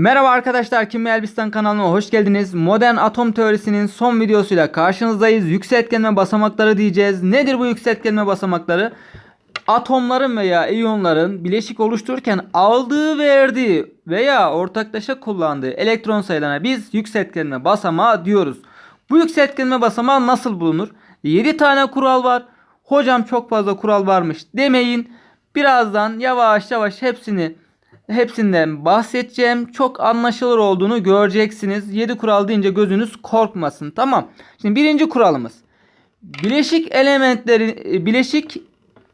Merhaba arkadaşlar Kim Elbistan kanalına hoş geldiniz. Modern atom teorisinin son videosuyla karşınızdayız. Yükseltgenme basamakları diyeceğiz. Nedir bu yükseltgenme basamakları? Atomların veya iyonların bileşik oluştururken aldığı verdiği veya ortaklaşa kullandığı elektron sayılarına biz yükseltgenme basamağı diyoruz. Bu yükseltgenme basamağı nasıl bulunur? 7 tane kural var. Hocam çok fazla kural varmış demeyin. Birazdan yavaş yavaş hepsini hepsinden bahsedeceğim. Çok anlaşılır olduğunu göreceksiniz. 7 kural deyince gözünüz korkmasın. Tamam. Şimdi birinci kuralımız. Bileşik elementlerin bileşik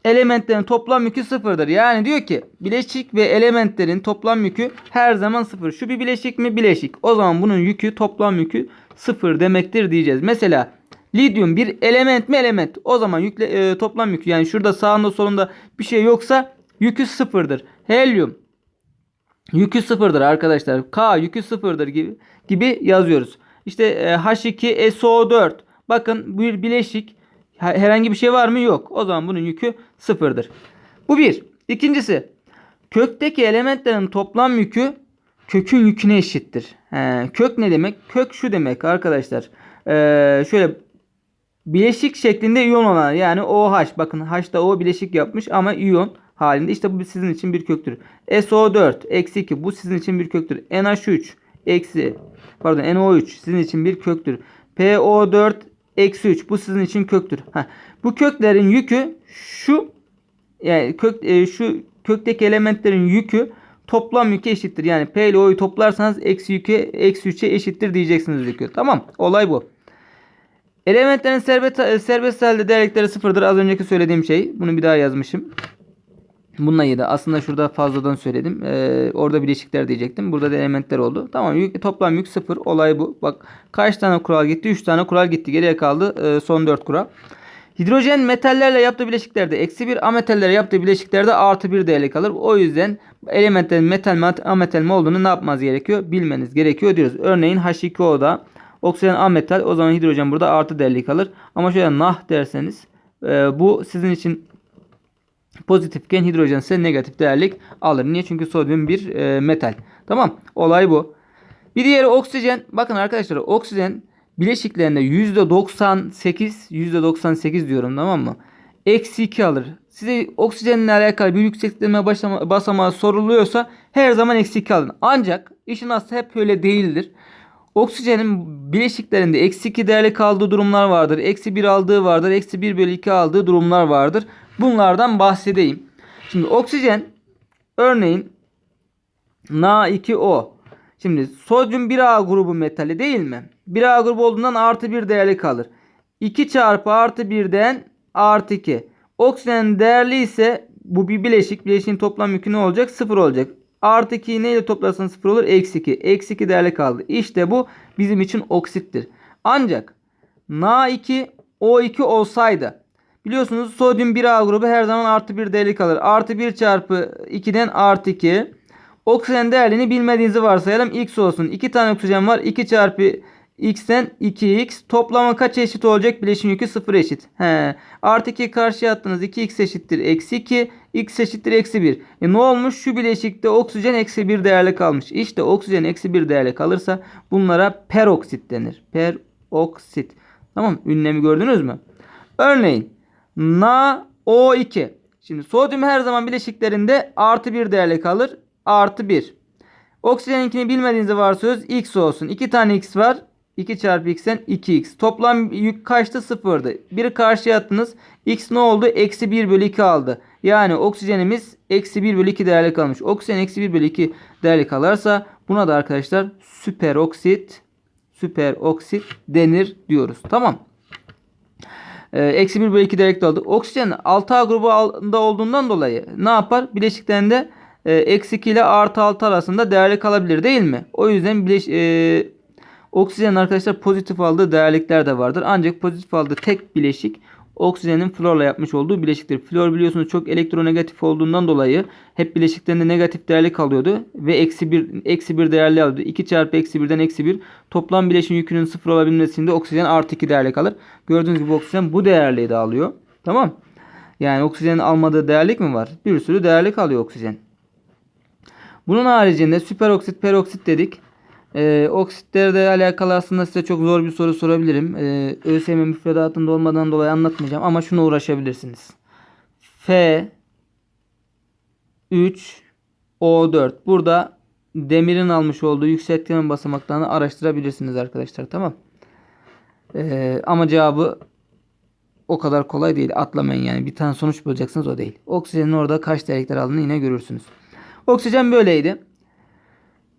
elementlerin toplam yükü sıfırdır. Yani diyor ki bileşik ve elementlerin toplam yükü her zaman sıfır. Şu bir bileşik mi? Bileşik. O zaman bunun yükü toplam yükü sıfır demektir diyeceğiz. Mesela lityum bir element mi element? O zaman yükle, e, toplam yükü yani şurada sağında solunda bir şey yoksa yükü sıfırdır. Helyum yükü sıfırdır arkadaşlar. K yükü sıfırdır gibi gibi yazıyoruz. İşte e, H2SO4 bakın bir bileşik herhangi bir şey var mı? Yok. O zaman bunun yükü sıfırdır. Bu bir. İkincisi kökteki elementlerin toplam yükü kökün yüküne eşittir. He, kök ne demek? Kök şu demek arkadaşlar. Ee, şöyle bileşik şeklinde iyon olan yani OH bakın H'da O bileşik yapmış ama iyon halinde işte bu sizin için bir köktür. SO4 eksi 2 bu sizin için bir köktür. NH3 eksi pardon NO3 sizin için bir köktür. PO4 eksi 3 bu sizin için köktür. Heh. Bu köklerin yükü şu yani kök e, şu kökteki elementlerin yükü toplam yükü eşittir. Yani P ile O'yu toplarsanız eksi yükü eksi 3'e eşittir diyeceksiniz yükü. Tamam. Olay bu. Elementlerin serbest, serbest halde değerlikleri sıfırdır. Az önceki söylediğim şey. Bunu bir daha yazmışım. Bununla yedi. Aslında şurada fazladan söyledim. Ee, orada bileşikler diyecektim. Burada da elementler oldu. Tamam yük, toplam yük sıfır. Olay bu. Bak kaç tane kural gitti? 3 tane kural gitti. Geriye kaldı e, son 4 kural. Hidrojen metallerle yaptığı bileşiklerde eksi 1, ametallerle yaptığı bileşiklerde artı 1 değerli kalır. O yüzden elementlerin metal mi ametal mi olduğunu ne yapmanız gerekiyor? Bilmeniz gerekiyor diyoruz. Örneğin H2O'da oksijen ametal o zaman hidrojen burada artı değerli kalır. Ama şöyle nah derseniz e, bu sizin için pozitifken hidrojen ise negatif değerlik alır. Niye? Çünkü sodyum bir e, metal. Tamam. Olay bu. Bir diğeri oksijen. Bakın arkadaşlar oksijen bileşiklerinde %98 %98 diyorum tamam mı? Eksi 2 alır. Size oksijenle alakalı bir yükseklenme basamağı soruluyorsa her zaman eksi 2 alın. Ancak işin aslı hep öyle değildir. Oksijenin bileşiklerinde eksi 2 değerli kaldığı durumlar vardır. Eksi 1 aldığı vardır. Eksi 1 bölü 2 aldığı durumlar vardır. Bunlardan bahsedeyim. Şimdi oksijen örneğin Na2O. Şimdi sodyum 1A grubu metali değil mi? 1A grubu olduğundan artı 1 değerli kalır. 2 çarpı artı 1'den artı 2. Oksijen değerli ise bu bir bileşik. Bileşiğin toplam yükü ne olacak? 0 olacak. Artı 2'yi neyle toplarsan 0 olur? Eksi 2. Eksi 2 değerli kaldı. İşte bu bizim için oksittir. Ancak Na2 O2 olsaydı biliyorsunuz sodyum 1A grubu her zaman artı 1 değerli kalır. Artı 1 çarpı 2'den artı 2. Oksijen değerlerini bilmediğinizi varsayalım. X olsun. 2 tane oksijen var. 2 çarpı x'ten 2x. Toplama kaç eşit olacak? Bileşim yükü 0 eşit. He. Artı 2 karşıya attınız. 2x eşittir. Eksi 2. x eşittir. Eksi 1. E ne olmuş? Şu bileşikte oksijen eksi 1 değerli kalmış. İşte oksijen eksi 1 değerli kalırsa bunlara peroksit denir. Peroksit. Tamam Ünlemi gördünüz mü? Örneğin NaO2. Şimdi sodyum her zaman bileşiklerinde artı 1 değerli kalır. Artı 1. Oksijeninkini bilmediğinizi varsayıyoruz. X olsun. 2 tane X var. 2 çarpı x'ten 2x. Toplam yük kaçtı? Sıfırdı. Biri karşıya attınız. X ne oldu? Eksi 1 bölü 2 aldı. Yani oksijenimiz eksi 1 bölü 2 değerli kalmış. Oksijen eksi 1 bölü 2 değerli kalırsa buna da arkadaşlar süperoksit süperoksit denir diyoruz. Tamam. Ee, eksi 1 bölü 2 değerli aldı. Oksijen 6A grubunda olduğundan dolayı ne yapar? Bileşiklerinde e, eksi 2 ile artı 6 arasında değerli kalabilir değil mi? O yüzden bileş, e, Oksijenin arkadaşlar pozitif aldığı değerlikler de vardır. Ancak pozitif aldığı tek bileşik oksijenin florla yapmış olduğu bileşiktir. Flor biliyorsunuz çok elektronegatif olduğundan dolayı hep bileşiklerinde negatif değerli kalıyordu. Ve eksi 1, eksi 1 değerli alıyordu. 2 çarpı eksi 1'den eksi 1. Toplam bileşim yükünün sıfır olabilmesinde oksijen artı 2 değerli kalır. Gördüğünüz gibi oksijen bu değerliği de alıyor. Tamam. Yani oksijenin almadığı değerlik mi var? Bir sürü değerlik alıyor oksijen. Bunun haricinde süperoksit, peroksit dedik. Ee, oksitlerle alakalı aslında size çok zor bir soru sorabilirim. Ee, ÖSYM müfredatında olmadan dolayı anlatmayacağım ama şuna uğraşabilirsiniz. F 3 O4. Burada demirin almış olduğu yükseltgenin basamaklarını araştırabilirsiniz arkadaşlar. Tamam. Ee, ama cevabı o kadar kolay değil. Atlamayın yani. Bir tane sonuç bulacaksınız o değil. Oksijenin orada kaç değerlikler aldığını yine görürsünüz. Oksijen böyleydi.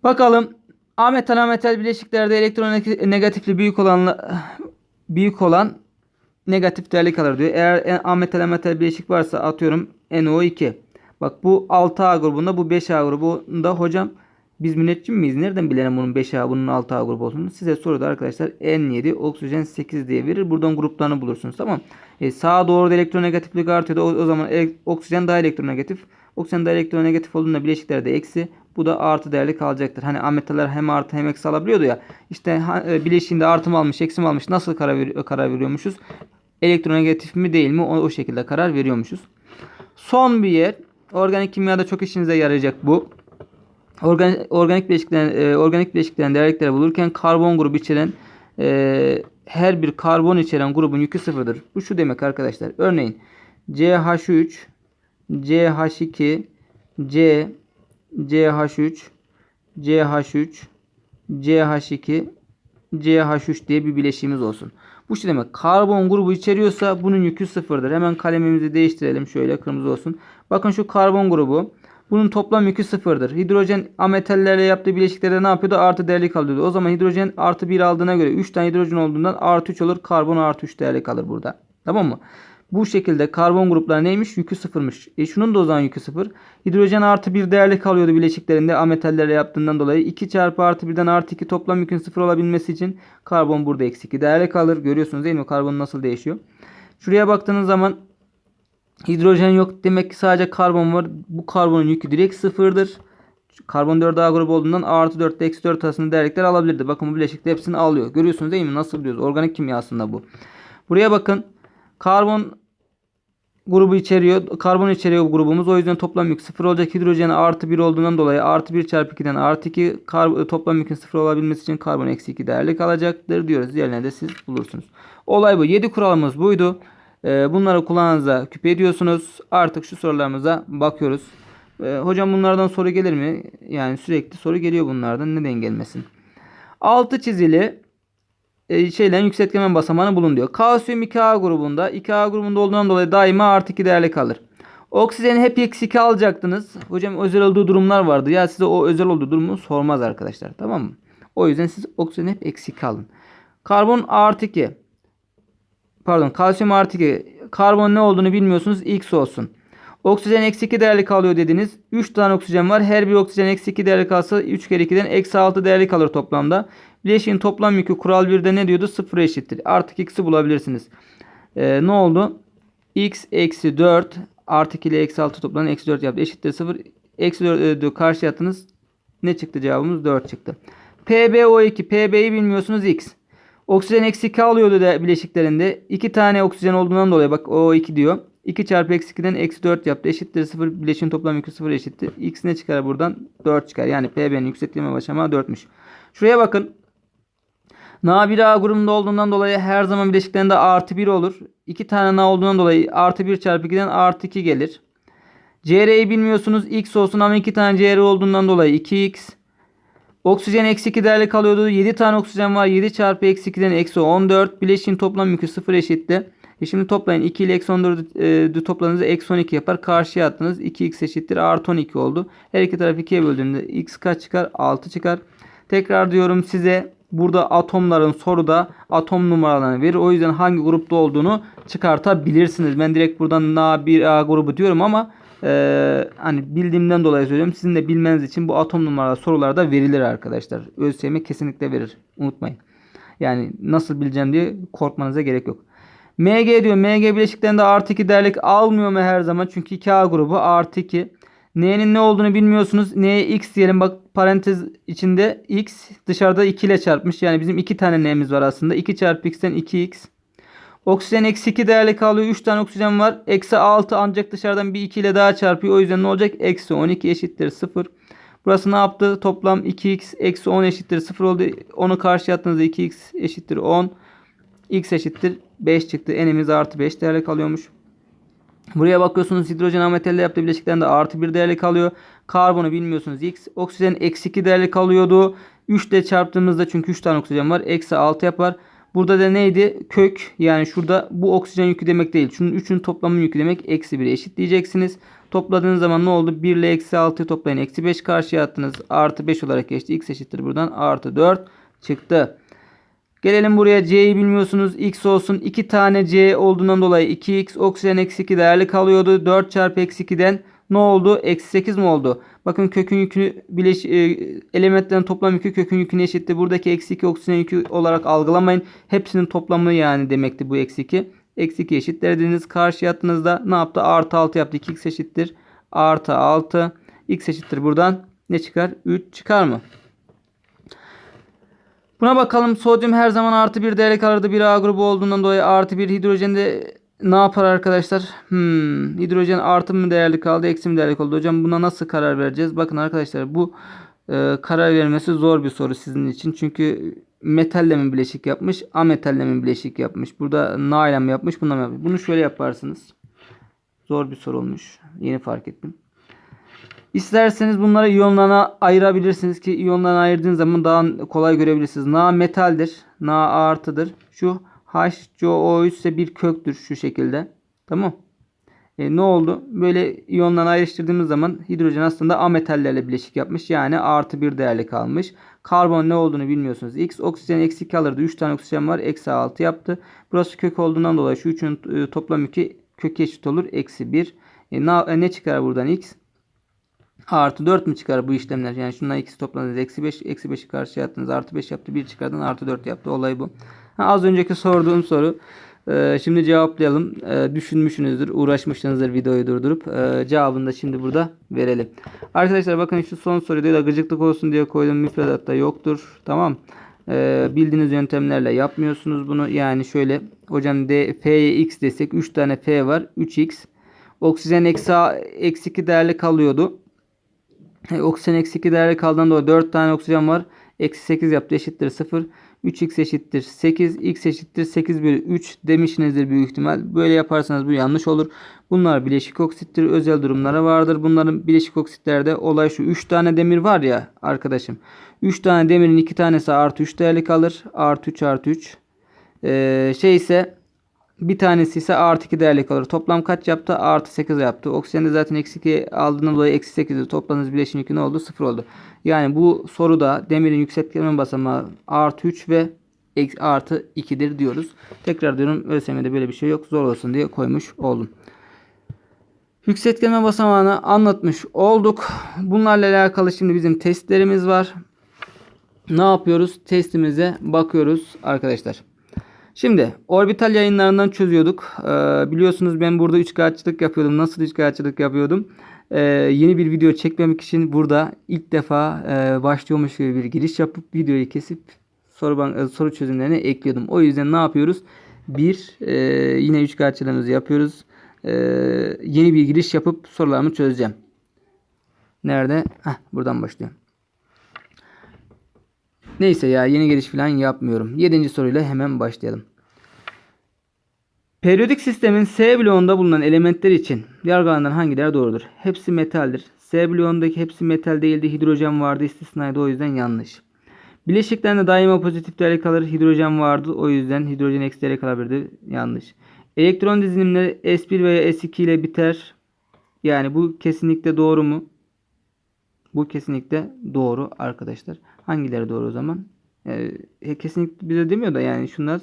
Bakalım ametal ametal bileşiklerde elektronegatifli büyük olan büyük olan negatif değerli kalır diyor. Eğer ametal ametal bileşik varsa atıyorum NO2. Bak bu 6A grubunda bu 5A grubunda hocam biz müneccim miyiz? Nereden bilelim bunun 5A bunun 6A grubu olduğunu? Size soruda arkadaşlar N7 oksijen 8 diye verir. Buradan gruplarını bulursunuz. Tamam. E, sağa doğru da elektronegatiflik artıyor da o, o zaman e, oksijen daha elektronegatif. Oksijen daha elektronegatif olduğunda bileşiklerde eksi. Bu da artı değerli kalacaktır. Hani ametaller hem artı hem eksi alabiliyordu ya. İşte e, bileşiğinde artı mı almış eksi mi almış nasıl karar, karar veriyormuşuz? Elektronegatif mi değil mi o, o şekilde karar veriyormuşuz. Son bir yer. Organik kimyada çok işinize yarayacak bu. Organik, organik bileşiklerin e, organik bileşiklerin değerlikleri bulurken karbon grubu içeren e, her bir karbon içeren grubun yükü sıfırdır. Bu şu demek arkadaşlar. Örneğin CH3, CH2, C, CH3, CH3, CH2, CH3 diye bir bileşiğimiz olsun. Bu şu demek. Karbon grubu içeriyorsa bunun yükü sıfırdır. Hemen kalemimizi değiştirelim. Şöyle kırmızı olsun. Bakın şu karbon grubu. Bunun toplam yükü sıfırdır. Hidrojen ametallerle yaptığı bileşiklerde ne yapıyordu? Artı değerli kalıyordu. O zaman hidrojen artı 1 aldığına göre 3 tane hidrojen olduğundan artı 3 olur. Karbon artı 3 değerli kalır burada. Tamam mı? Bu şekilde karbon grupları neymiş? Yükü sıfırmış. E şunun da o zaman yükü sıfır. Hidrojen artı 1 değerli kalıyordu bileşiklerinde ametallerle yaptığından dolayı. 2 çarpı artı 1'den artı 2 toplam yükün sıfır olabilmesi için karbon burada eksi 2 değerli kalır. Görüyorsunuz değil mi? Karbon nasıl değişiyor? Şuraya baktığınız zaman hidrojen yok. Demek ki sadece karbon var. Bu karbonun yükü direkt sıfırdır. Karbon 4 A grubu olduğundan artı 4 ile eksi 4 arasında değerlikler alabilirdi. Bakın bu bileşikte hepsini alıyor. Görüyorsunuz değil mi? Nasıl biliyoruz? Organik kimya aslında bu. Buraya bakın. Karbon grubu içeriyor. Karbon içeriyor bu grubumuz. O yüzden toplam yük 0 olacak. Hidrojen artı 1 olduğundan dolayı artı 1 çarpı 2'den artı 2 kar, toplam yükün 0 olabilmesi için karbon eksi 2 değerli kalacaktır diyoruz. Diğerlerine de siz bulursunuz. Olay bu. 7 kuralımız buydu. Ee, bunları kulağınıza küpe ediyorsunuz. Artık şu sorularımıza bakıyoruz. Ee, hocam bunlardan soru gelir mi? Yani sürekli soru geliyor bunlardan. Neden gelmesin? Altı çizili e, şeylerin yükseltgemen basamağını bulun diyor. Kalsiyum 2A grubunda 2A grubunda olduğundan dolayı daima artı 2 değerli kalır. Oksijeni hep eksi 2 alacaktınız. Hocam özel olduğu durumlar vardı. Ya size o özel olduğu durumu sormaz arkadaşlar. Tamam mı? O yüzden siz oksijeni hep eksi 2 alın. Karbon artı 2. Pardon kalsiyum artı 2. Karbon ne olduğunu bilmiyorsunuz. X olsun. Oksijen eksi 2 değerli kalıyor dediniz. 3 tane oksijen var. Her bir oksijen eksi 2 değerli kalsa 3 kere 2'den eksi 6 değerli kalır toplamda. Bileşiğin toplam yükü kural 1'de ne diyordu? 0 eşittir. Artık x'i bulabilirsiniz. Ee, ne oldu? x eksi 4 artı 2 ile eksi 6 toplamda eksi 4 yaptı. Eşittir 0. Eksi 4 e, karşı attınız. Ne çıktı cevabımız? 4 çıktı. PbO2. Pb'yi bilmiyorsunuz x. Oksijen eksi 2 alıyordu da bileşiklerinde. 2 tane oksijen olduğundan dolayı bak O2 diyor. 2 çarpı eksi 2'den eksi 4 yaptı. Eşittir 0. Bileşiğin toplam yükü 0 eşittir. X ne çıkar buradan? 4 çıkar. Yani PB'nin yükseltme başamağı 4'müş. Şuraya bakın. Na 1 A grubunda olduğundan dolayı her zaman bileşiklerinde artı 1 olur. 2 tane Na olduğundan dolayı artı 1 çarpı 2'den artı 2 gelir. CR'yi bilmiyorsunuz. X olsun ama 2 tane CR olduğundan dolayı 2X. Oksijen eksi 2 değerli kalıyordu. 7 tane oksijen var. 7 çarpı eksi 2'den eksi 14. Bileşiğin toplam yükü 0 eşitti. E şimdi toplayın. 2 ile eksi 14'ü e, topladığınızda eksi 12 yapar. Karşıya attınız. 2x eşittir. Artı 12 oldu. Her iki tarafı 2'ye böldüğünde x kaç çıkar? 6 çıkar. Tekrar diyorum size burada atomların soruda atom numaralarını verir. O yüzden hangi grupta olduğunu çıkartabilirsiniz. Ben direkt buradan Na1A grubu diyorum ama e, hani bildiğimden dolayı söylüyorum. Sizin de bilmeniz için bu atom numaralı sorularda verilir arkadaşlar. ÖSYM kesinlikle verir. Unutmayın. Yani nasıl bileceğim diye korkmanıza gerek yok. MG diyor. MG bileşiklerinde artı 2 değerlik almıyor mu her zaman? Çünkü 2A grubu artı 2. N'nin ne olduğunu bilmiyorsunuz. N'ye x diyelim. Bak parantez içinde x dışarıda 2 ile çarpmış. Yani bizim 2 tane N'miz var aslında. 2 çarpı x'ten 2x. Oksijen eksi 2 değerli kalıyor. 3 tane oksijen var. Eksi 6 ancak dışarıdan bir 2 ile daha çarpıyor. O yüzden ne olacak? Eksi 12 eşittir 0. Burası ne yaptı? Toplam 2x eksi 10 eşittir 0 oldu. Onu karşıya attığınızda 2x eşittir 10. x eşittir 5 çıktı. N'imiz artı 5 değerli kalıyormuş. Buraya bakıyorsunuz hidrojen ametelle yaptığı bileşiklerinde artı 1 değerli kalıyor. Karbonu bilmiyorsunuz x. Oksijen eksi 2 değerli kalıyordu. 3 ile çarptığımızda çünkü 3 tane oksijen var. Eksi 6 yapar. Burada da neydi? Kök yani şurada bu oksijen yükü demek değil. Şunun 3'ün toplamı yükü demek. Eksi 1 eşit diyeceksiniz. Topladığınız zaman ne oldu? 1 ile eksi 6'yı toplayın. Eksi 5 karşıya attınız. Artı 5 olarak geçti. X eşittir buradan. Artı 4 çıktı. Gelelim buraya C'yi bilmiyorsunuz. X olsun. 2 tane C olduğundan dolayı 2X oksijen eksi 2 değerli kalıyordu. 4 çarpı eksi 2'den ne oldu? Eksi 8 mi oldu? Bakın kökün yükünü bileş, e, elementlerin toplam yükü kökün yüküne eşitti. Buradaki eksi 2 oksijen yükü olarak algılamayın. Hepsinin toplamı yani demekti bu eksi 2. Eksi 2 eşitler dediniz. Karşıya attığınızda ne yaptı? Artı 6 yaptı. 2x eşittir. Artı 6. x eşittir buradan. Ne çıkar? 3 çıkar mı? Buna bakalım. Sodyum her zaman artı bir değerli kalırdı. Bir A grubu olduğundan dolayı artı bir hidrojende ne yapar arkadaşlar? Hmm, hidrojen artı mı değerli kaldı, eksi mi değerli kaldı? Hocam buna nasıl karar vereceğiz? Bakın arkadaşlar bu e, karar vermesi zor bir soru sizin için. Çünkü metalle mi bileşik yapmış, ametalle mi bileşik yapmış? Burada na ile mi yapmış, bununla mı yapmış? Bunu şöyle yaparsınız. Zor bir soru olmuş. Yeni fark ettim. İsterseniz bunları iyonlarına ayırabilirsiniz ki iyonlarına ayırdığınız zaman daha kolay görebilirsiniz. Na metaldir. Na artıdır. Şu HCO3 ise bir köktür şu şekilde. Tamam. E, ne oldu? Böyle iyonlarını ayrıştırdığımız zaman hidrojen aslında ametallerle bileşik yapmış. Yani artı bir değerli kalmış. Karbon ne olduğunu bilmiyorsunuz. X oksijen eksi 2 alırdı. 3 tane oksijen var. Eksi 6 yaptı. Burası kök olduğundan dolayı şu üçün e, toplam yükü kök eşit olur. Eksi 1. E, ne, ne çıkar buradan X? Artı 4 mü çıkar bu işlemler? Yani şundan ikisi topladınız. Eksi 5. Eksi 5'i karşıya attınız. Artı 5 yaptı. 1 çıkardın. Artı 4 yaptı. Olay bu. Ha, az önceki sorduğum soru. Ee, şimdi cevaplayalım. Ee, düşünmüşsünüzdür. Uğraşmışsınızdır videoyu durdurup. Ee, cevabını da şimdi burada verelim. Arkadaşlar bakın şu son soruyu da gıcıklık olsun diye koydum. Müfredatta yoktur. Tamam. Ee, bildiğiniz yöntemlerle yapmıyorsunuz bunu. Yani şöyle hocam D, F'ye X desek 3 tane F var. 3X. Oksijen eksi, eksi 2 değerli kalıyordu. E, oksijen eksi 2 değerli kaldığında dolayı 4 tane oksijen var. Eksi 8 yaptı eşittir 0. 3x eşittir 8. x eşittir 8 bölü 3 demişsinizdir büyük ihtimal. Böyle yaparsanız bu yanlış olur. Bunlar bileşik oksittir. Özel durumları vardır. Bunların bileşik oksitlerde olay şu. 3 tane demir var ya arkadaşım. 3 tane demirin 2 tanesi artı 3 değerli kalır. Artı 3 artı 3. Ee, şey ise bir tanesi ise artı 2 değerli kalır. Toplam kaç yaptı? Artı 8 yaptı. Oksijende zaten eksi 2 aldığından dolayı eksi 8'i topladığınız bileşim yükü ne oldu? 0 oldu. Yani bu soruda demirin yükseltgenme basamağı artı 3 ve artı 2'dir diyoruz. Tekrar diyorum ÖSYM'de böyle bir şey yok. Zor olsun diye koymuş oldum. Yükseltgenme basamağını anlatmış olduk. Bunlarla alakalı şimdi bizim testlerimiz var. Ne yapıyoruz? Testimize bakıyoruz arkadaşlar. Şimdi orbital yayınlarından çözüyorduk. Ee, biliyorsunuz ben burada üçkağıtçılık yapıyordum. Nasıl üçkağıtçılık yapıyordum? Ee, yeni bir video çekmemek için burada ilk defa e, başlıyormuş gibi bir giriş yapıp videoyu kesip soru, bank, e, soru çözümlerini ekliyordum. O yüzden ne yapıyoruz? Bir e, yine üçkağıtçılığımızı yapıyoruz. E, yeni bir giriş yapıp sorularımı çözeceğim. Nerede? Heh, buradan başlıyorum. Neyse ya yeni giriş falan yapmıyorum. Yedinci soruyla hemen başlayalım. Periyodik sistemin S bloğunda bulunan elementler için yargılanan hangileri doğrudur? Hepsi metaldir. S bloğundaki hepsi metal değildi. Hidrojen vardı istisnaydı o yüzden yanlış. Bileşiklerinde daima pozitif değerli kalır. Hidrojen vardı o yüzden hidrojen eksi değerli kalabilirdi. Yanlış. Elektron dizilimleri S1 veya S2 ile biter. Yani bu kesinlikle doğru mu? Bu kesinlikle doğru arkadaşlar. Hangileri doğru o zaman? Ee, kesinlikle bize demiyor da yani şunlar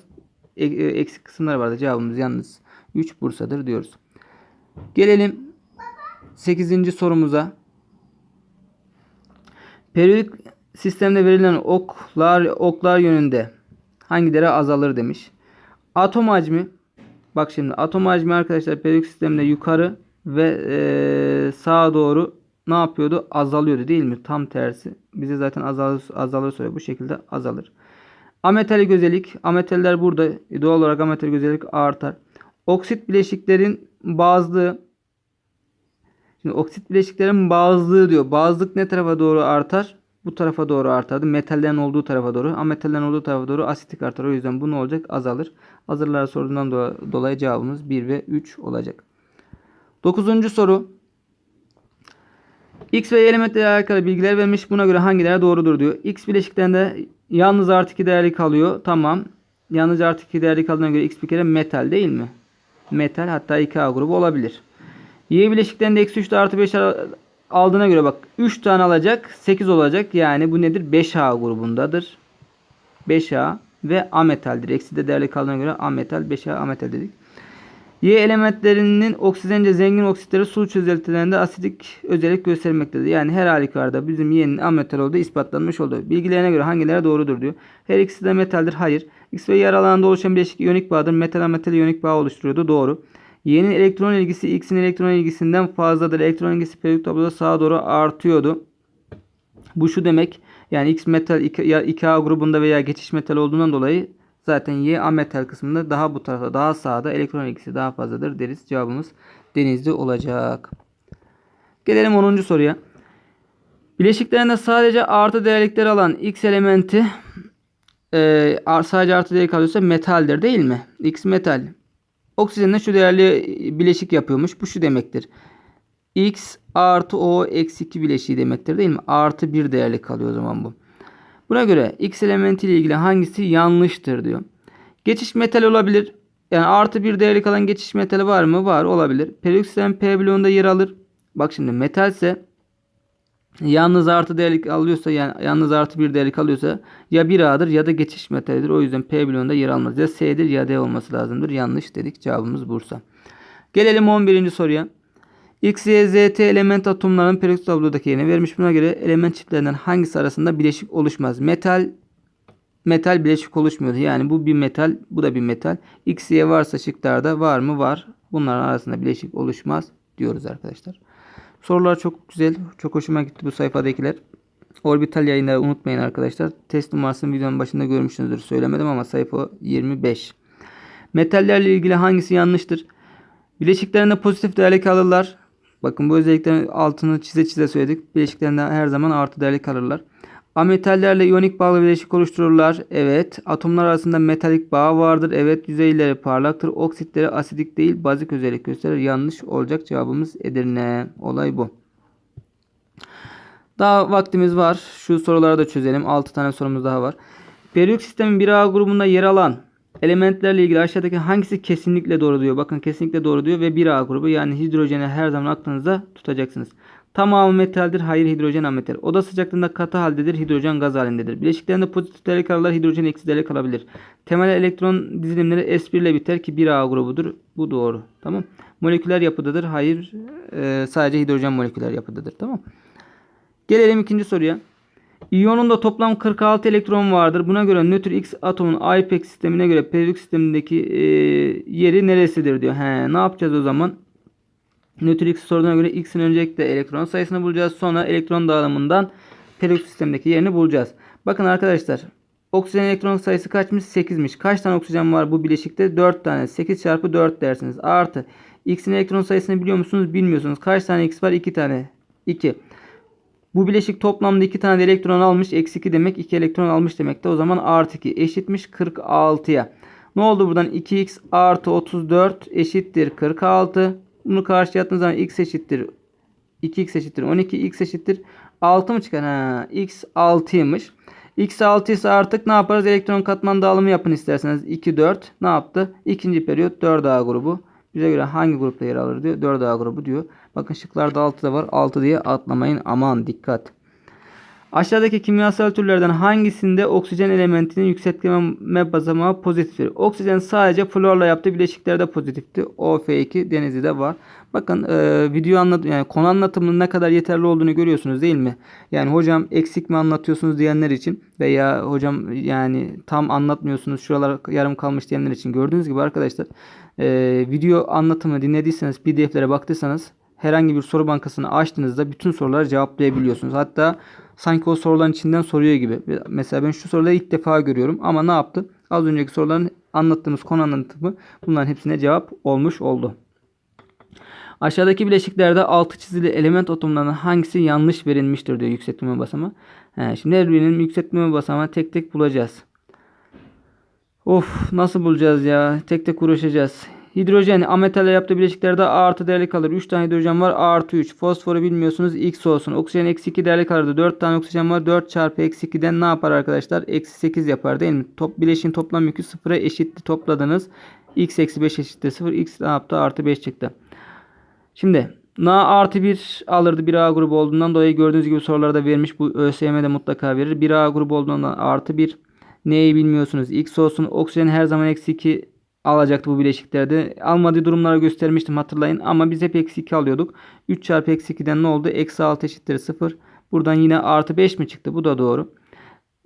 e, e, eksik kısımlar vardı. Cevabımız yalnız 3 Bursa'dır diyoruz. Gelelim 8. sorumuza. Periyodik sistemde verilen oklar oklar yönünde hangileri azalır demiş. Atom hacmi bak şimdi atom hacmi arkadaşlar periyodik sistemde yukarı ve e, sağa doğru ne yapıyordu? Azalıyordu değil mi? Tam tersi. Bize zaten azalır, azalır söylüyor. Bu şekilde azalır. Ametalik özellik. Ametaller burada. Doğal olarak ametalik özellik artar. Oksit bileşiklerin bazlığı. Şimdi oksit bileşiklerin bazlığı diyor. Bazlık ne tarafa doğru artar? Bu tarafa doğru artardı. Metallerin olduğu tarafa doğru. Ametallerin olduğu tarafa doğru asitik artar. O yüzden bu ne olacak? Azalır. Azırlar sorduğundan do- dolayı cevabımız 1 ve 3 olacak. Dokuzuncu soru. X ve Y elementleriyle alakalı bilgiler vermiş. Buna göre hangileri doğrudur diyor. X bileşiklerinde yalnız artı 2 değerli kalıyor. Tamam. Yalnız artı 2 değerli kaldığına göre X bir kere metal değil mi? Metal hatta 2A grubu olabilir. Y bileşiklerinde eksi 3 artı 5 aldığına göre bak 3 tane alacak 8 olacak. Yani bu nedir? 5A grubundadır. 5A ve ametaldir. Eksi de değerli kaldığına göre ametal 5A ametal dedik. Y elementlerinin oksijence zengin oksitleri su çözeltilerinde asidik özellik göstermektedir. Yani her halükarda bizim Y'nin ametal olduğu ispatlanmış oldu. Bilgilerine göre hangileri doğrudur diyor. Her ikisi de metaldir. Hayır. X ve Y aralarında oluşan bileşik iyonik bağdır. Metal ametal iyonik bağ oluşturuyordu. Doğru. Y'nin elektron ilgisi X'in elektron ilgisinden fazladır. Elektron ilgisi periyodik tabloda sağa doğru artıyordu. Bu şu demek. Yani X metal 2A grubunda veya geçiş metal olduğundan dolayı zaten Y ametal kısmında daha bu tarafa daha sağda elektron ilgisi daha fazladır deriz. Cevabımız denizli olacak. Gelelim 10. soruya. Bileşiklerinde sadece artı değerlikleri alan X elementi e, sadece artı değerlik alıyorsa metaldir değil mi? X metal. Oksijenle şu değerli bileşik yapıyormuş. Bu şu demektir. X artı O eksi 2 bileşiği demektir değil mi? Artı 1 değerli kalıyor o zaman bu. Buna göre X elementi ile ilgili hangisi yanlıştır diyor. Geçiş metal olabilir. Yani artı 1 değerli kalan geçiş metali var mı? Var olabilir. Periyodik sistem P bloğunda yer alır. Bak şimdi metalse yalnız artı değerlik alıyorsa yani yalnız artı bir değerlik alıyorsa ya 1A'dır ya da geçiş metalidir. O yüzden P bloğunda yer almaz. Ya S'dir ya D olması lazımdır. Yanlış dedik. Cevabımız Bursa. Gelelim 11. soruya. X, Y, Z, T element atomlarının periyodik tablodaki yerine vermiş. Buna göre element çiftlerinden hangisi arasında bileşik oluşmaz? Metal metal bileşik oluşmuyor. Yani bu bir metal, bu da bir metal. X, Y varsa şıklarda var mı? Var. Bunların arasında bileşik oluşmaz diyoruz arkadaşlar. Sorular çok güzel. Çok hoşuma gitti bu sayfadakiler. Orbital yayınları unutmayın arkadaşlar. Test numarasını videonun başında görmüşsünüzdür. Söylemedim ama sayfa 25. Metallerle ilgili hangisi yanlıştır? Bileşiklerinde pozitif değerlik alırlar. Bakın bu özelliklerin altını çize çize söyledik. Bileşiklerinde her zaman artı değerlik alırlar. Ametallerle iyonik bağlı bileşik oluştururlar. Evet. Atomlar arasında metalik bağ vardır. Evet. Yüzeyleri parlaktır. Oksitleri asidik değil bazik özellik gösterir. Yanlış olacak cevabımız Edirne. Olay bu. Daha vaktimiz var. Şu soruları da çözelim. 6 tane sorumuz daha var. Periyodik sistemin 1A grubunda yer alan elementlerle ilgili aşağıdaki hangisi kesinlikle doğru diyor. Bakın kesinlikle doğru diyor ve 1A grubu yani hidrojeni her zaman aklınızda tutacaksınız. Tamamı metaldir. Hayır hidrojen ametal. Oda sıcaklığında katı haldedir. Hidrojen gaz halindedir. Bileşiklerinde pozitif değerli kalırlar. Hidrojen eksi değerli kalabilir. Temel elektron dizilimleri S1 ile biter ki 1A grubudur. Bu doğru. Tamam. Moleküler yapıdadır. Hayır. E, sadece hidrojen moleküler yapıdadır. Tamam. Gelelim ikinci soruya. İyonunda toplam 46 elektron vardır. Buna göre nötr X atomun IPEX sistemine göre periyodik sistemindeki e, yeri neresidir diyor. He, ne yapacağız o zaman? Nötr X sorduğuna göre X'in öncelikle elektron sayısını bulacağız. Sonra elektron dağılımından periyodik sistemdeki yerini bulacağız. Bakın arkadaşlar. Oksijen elektron sayısı kaçmış? 8'miş. Kaç tane oksijen var bu bileşikte? 4 tane. 8 çarpı 4 dersiniz. Artı. X'in elektron sayısını biliyor musunuz? Bilmiyorsunuz. Kaç tane X var? 2 tane. 2. Bu bileşik toplamda 2 tane elektron almış. Eksi 2 demek 2 elektron almış demekte. O zaman artı 2 eşitmiş 46'ya. Ne oldu buradan? 2x artı 34 eşittir 46. Bunu karşıya attığınız zaman x eşittir 2x eşittir 12 x eşittir 6 mı çıkar? Ha, x 6'ymış. x 6 ise artık ne yaparız? Elektron katman dağılımı yapın isterseniz. 2 4 ne yaptı? İkinci periyot 4A grubu. Bize göre hangi grupta yer alır diyor. 4A grubu diyor. Bakın şıklarda 6 da var. 6 diye atlamayın. Aman dikkat. Aşağıdaki kimyasal türlerden hangisinde oksijen elementinin yükseltme basamağı pozitiftir? Oksijen sadece florla yaptığı bileşiklerde pozitifti. OF2 Denizli'de var. Bakın e, video anlat yani konu anlatımının ne kadar yeterli olduğunu görüyorsunuz değil mi? Yani hocam eksik mi anlatıyorsunuz diyenler için veya hocam yani tam anlatmıyorsunuz şuralar yarım kalmış diyenler için gördüğünüz gibi arkadaşlar e, video anlatımını dinlediyseniz pdf'lere baktıysanız herhangi bir soru bankasını açtığınızda bütün soruları cevaplayabiliyorsunuz. Hatta sanki o soruların içinden soruyor gibi. Mesela ben şu soruları ilk defa görüyorum ama ne yaptı? Az önceki soruların anlattığımız konu anlatımı bunların hepsine cevap olmuş oldu. Aşağıdaki bileşiklerde altı çizili element atomlarının hangisi yanlış verilmiştir diyor yükseltme basamağı. He, şimdi her birinin yükseltme basamağı tek tek bulacağız. Of nasıl bulacağız ya? Tek tek uğraşacağız. Hidrojen ametalle yaptığı bileşiklerde artı değerli kalır. 3 tane hidrojen var. Artı 3. Fosforu bilmiyorsunuz. X olsun. Oksijen eksi 2 değerli kalırdı. 4 tane oksijen var. 4 çarpı eksi 2'den ne yapar arkadaşlar? Eksi 8 yapar değil mi? Top, bileşin toplam yükü 0'a eşitti. Topladınız. X eksi 5 eşittir 0. X ne yaptı? Artı 5 çıktı. Şimdi Na artı 1 alırdı 1A grubu olduğundan dolayı gördüğünüz gibi sorularda vermiş. Bu ÖSYM'de mutlaka verir. 1A grubu olduğundan artı 1 neyi bilmiyorsunuz. X olsun. Oksijen her zaman eksi 2 alacaktı bu bileşiklerde. Almadığı durumları göstermiştim hatırlayın. Ama biz hep eksi 2 alıyorduk. 3 çarpı eksi 2'den ne oldu? Eksi 6 eşittir 0. Buradan yine artı 5 mi çıktı? Bu da doğru.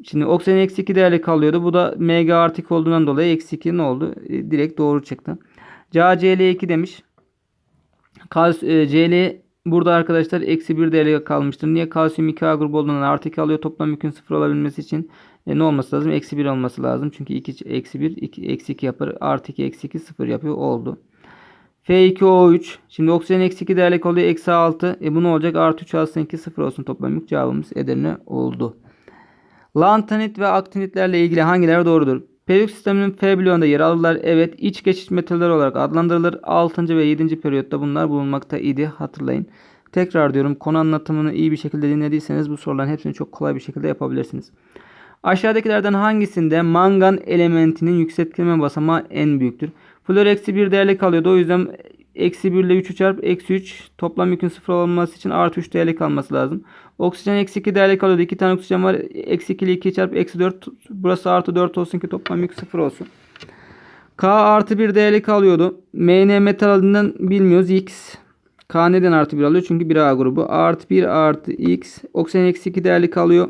Şimdi oksijen eksi 2 değerli kalıyordu. Bu da Mg artı 2 olduğundan dolayı eksi 2 ne oldu? E, direkt doğru çıktı. CaCl2 demiş. Kals e, Cl burada arkadaşlar eksi 1 değerli kalmıştır. Niye? Kalsiyum 2A grubu olduğundan artı 2 alıyor. Toplam yükün 0 olabilmesi için e, ne olması lazım? Eksi 1 olması lazım. Çünkü 2 eksi 1 2, eksi 2 yapar. Artı 2 eksi 2 0 yapıyor. Oldu. F2O3. Şimdi oksijen eksi 2 değerli oluyor. Eksi 6. E bu ne olacak? Artı 3 alsın 2 0 olsun. Toplam yük cevabımız Edirne oldu. Lantanit ve aktinitlerle ilgili hangileri doğrudur? Periyodik sisteminin F bloğunda yer alırlar. Evet iç geçiş metaller olarak adlandırılır. 6. ve 7. periyotta bunlar bulunmakta idi. Hatırlayın. Tekrar diyorum konu anlatımını iyi bir şekilde dinlediyseniz bu soruların hepsini çok kolay bir şekilde yapabilirsiniz. Aşağıdakilerden hangisinde mangan elementinin yükseltgelme basamağı en büyüktür? Flor eksi 1 değerli kalıyordu. O yüzden eksi 1 ile 3'ü çarp eksi 3 toplam yükün 0 olması için artı 3 değerli kalması lazım. Oksijen eksi 2 değerli kalıyordu. 2 tane oksijen var. Eksi 2 ile 2 çarp eksi 4 burası artı 4 olsun ki toplam yük 0 olsun. K artı 1 değerli kalıyordu. MN metal adından bilmiyoruz. X. K neden artı 1 alıyor? Çünkü 1A grubu. Artı 1 artı X. Oksijen eksi 2 değerli kalıyor.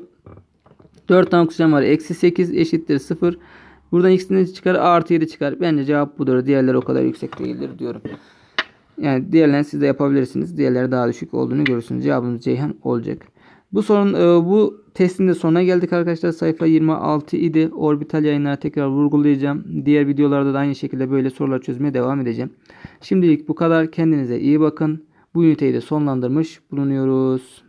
4 tane oksijen var. Eksi 8 eşittir 0. Buradan x'ini çıkar artı 7 çıkar. Bence cevap budur. Diğerleri o kadar yüksek değildir diyorum. Yani diğerlerini siz de yapabilirsiniz. Diğerleri daha düşük olduğunu görürsünüz. Cevabımız Ceyhan olacak. Bu sorun e, bu testin de sonuna geldik arkadaşlar. Sayfa 26 idi. Orbital yayınlara tekrar vurgulayacağım. Diğer videolarda da aynı şekilde böyle sorular çözmeye devam edeceğim. Şimdilik bu kadar. Kendinize iyi bakın. Bu üniteyi de sonlandırmış bulunuyoruz.